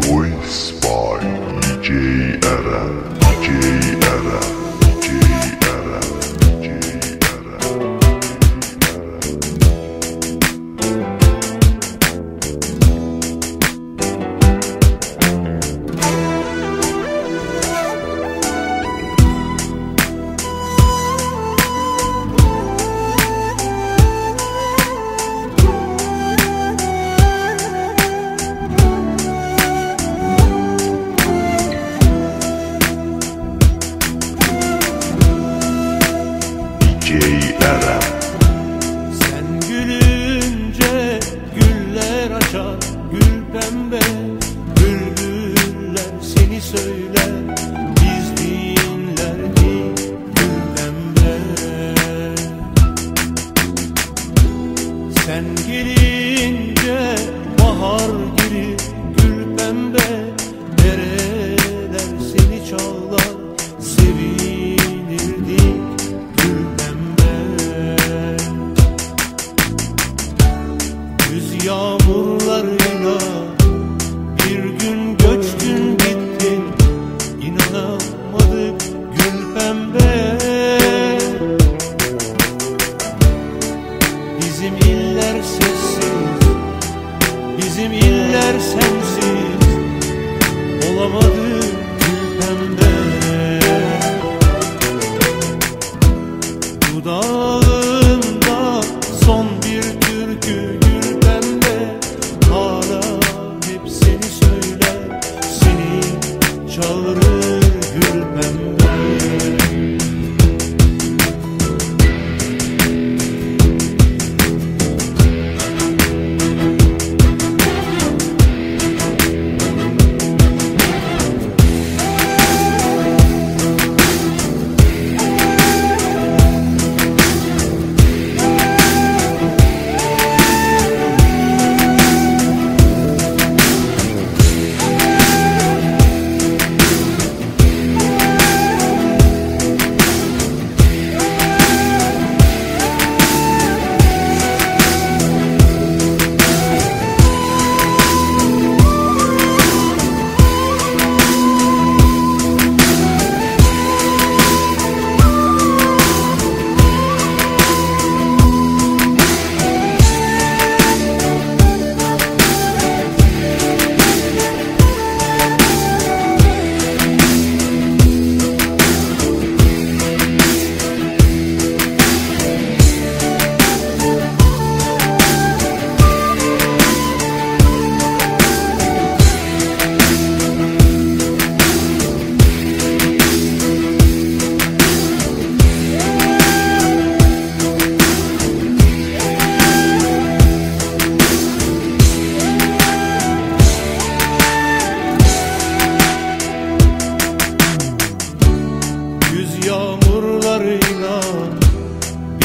Voice by DJ Eren, Bizim iller sensiz Olamadı gül pembe Dudağımda son bir türkü gül pembe Hala hep seni söyler Seni çağırır gül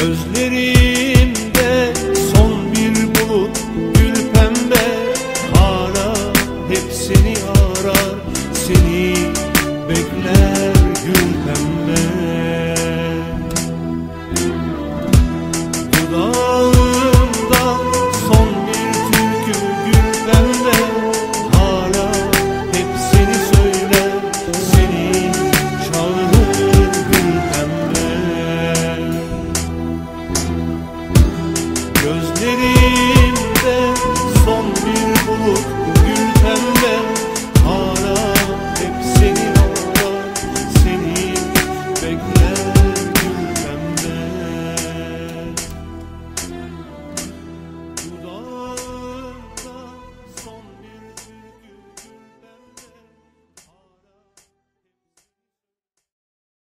Gözlerimde son bir bulut gül pembe Hala hep seni arar seni bekler.